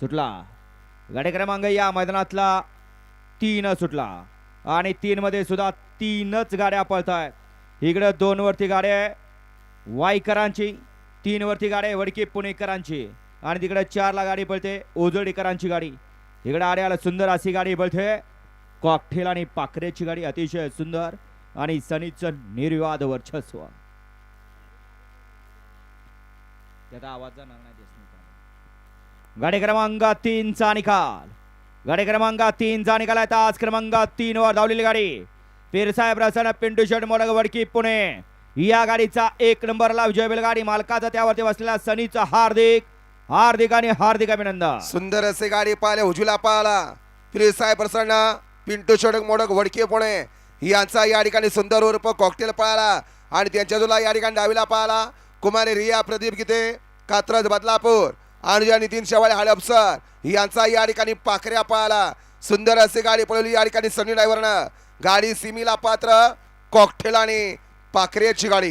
सुटला. गाडी क्रमांक या मैदानातला तीन सुटला. आणि तीन मध्ये सुद्धा तीनच गाड्या पळत आहेत इकडं दोन वरती गाड्या आहे वाईकरांची. तीन वरती गाड्या वडकी पुणेकरांची. आणि तिकडे चारला गाडी पळते ओजडीकरांची गाडी. इकडे आड्याला सुंदर अशी गाडी पळते. कॉकठेल आणि पाखरेची गाडी अतिशय सुंदर. आणि सनीचं निर्वाद वर्चस्व. त्याचा आवाज जाणार नाही गाडी क्रमांक तीनचा निकाल. गाडी क्रमांक तीनचा निकाल आहे. तास क्रमांक तीन वर धावलेली गाडी. पीरसाहेब प्रसन्न पिंटू शेट मोडग वडकी पुणे. या गाडीचा एक नंबरला विजय गाडी मालकाचा त्यावरती बसलेला सनीचा हार्दिक. हार्दिक आणि हार्दिक अभिनंदन. सुंदर असे गाडी पाहिले हुजूला पाहला प्रिय प्रसन्न पिंटू शेडक मोडक वडकी पुणे. यांचा या ठिकाणी सुंदर उर्फ कॉकटेल पळाला आणि त्यांच्या जुला या ठिकाणी डावीला पाहला कुमारी रिया प्रदीप गीते कात्रज बदलापूर. अनुजा नितीन शेवाळे हडपसर यांचा या ठिकाणी पाखऱ्या पाळाला. सुंदर अशी गाडी पळवली या ठिकाणी सनी ड्रायव्हरनं. गाडी सिमीला पात्र. कॉकटेल आणि पाखरेची गाडी.